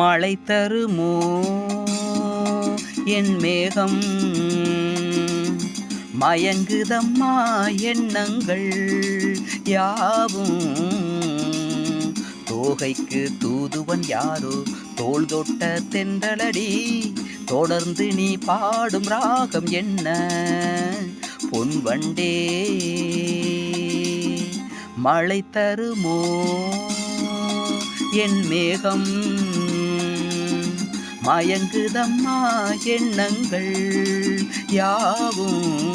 மழை தருமோ? என் மேகம் மயங்குதம்மா எண்ணங்கள் யாவும்? தோகைக்கு தூதுவன் யாரோ? தோல் தொட்ட தென்றலடி தொடர்ந்து நீ பாடும் ராகம் என்ன? பொன்வண்டே மழை தருமோ? என் மேகம் மயங்குதம்மா எண்ணங்கள் யாவும்.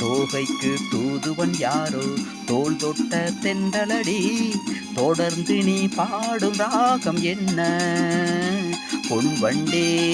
தோகைக்கு தூதுவன் யாரோ? தோல் தொட்ட தென்றலடி. தொடர்ந்து நீ பாடும் ராகம் என்ன? பொன் வண்டே.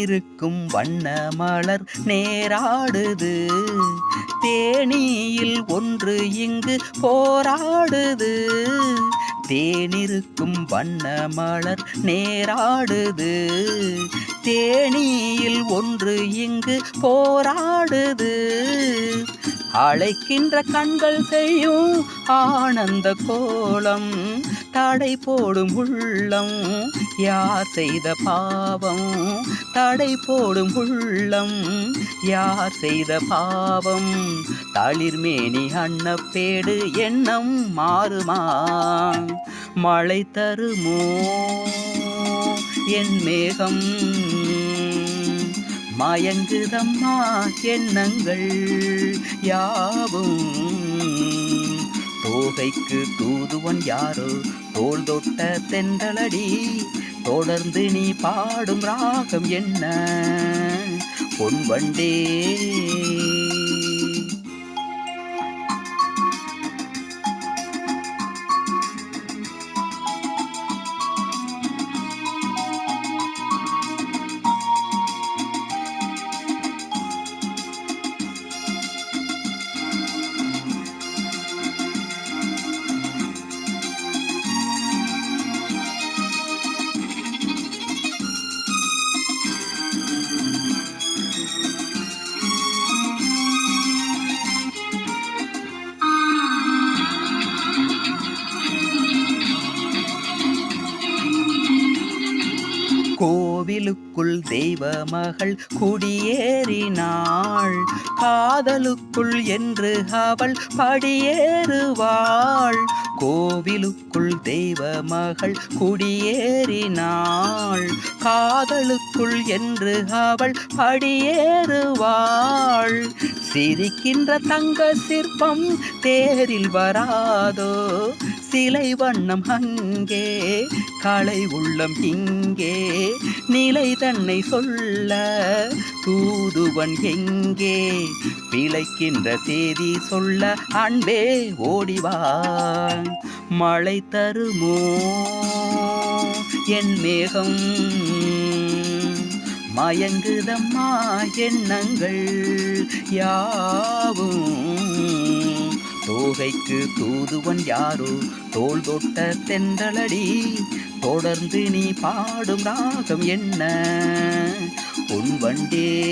இருக்கும் வண்ண மலர் நேராடுது. தேனியில் ஒன்று இங்கு போராடுது. தேனிருக்கும் வண்ண மலர் நேராடுது. தேனியில் ஒன்று இங்கு போராடுது. அழைக்கின்ற கண்கள் செய்யும் ஆனந்த கோலம் தடை போடும் உள்ளம் யார் செய்த பாவம்? தடை போடும் உள்ளம் யார் செய்த பாவம்? தளிர்மேனி அன்னப்பேடு எண்ணம் மாறுமா? மழை தருமோ? என் மேகம் மயங்குதம்மா எண்ணங்கள் யாவும். தோகைக்கு தூதுவன் யாரோ? தோல் தொட்ட தென்றலடி. தொடர்ந்து நீ பாடும் ராகம் என்ன? பொன்வண்டே கோவிலுக்குள் தெய்வ மகள் குடியேறினாள். காதலுக்குள் என்று அவள் படியேறுவாள். கோவிலுக்குள் தெய்வ மகள் குடியேறினாள். காதலுக்குள் என்று அவள் படியேறுவாள். சிரிக்கின்ற தங்க சிற்பம் தேரில் வராதோ? சிலை வண்ணம் அங்கே கலை உள்ளம் இங்கே நிலை தன்னை சொல்ல தூதுவன் எங்கே? பிழைக்கின்ற செய்தி சொல்ல அன்பே ஓடிவான் மழை தருமோ என் மேகம்? மயங்குதம்மா எண்ணங்கள் யாவும்? தோகைக்கு தூதுவன் யாரோ? தோள் தொட்ட தென்றலடி தொடர்ந்து நீ பாடும் ராகம் என்ன? உன் வண்டே.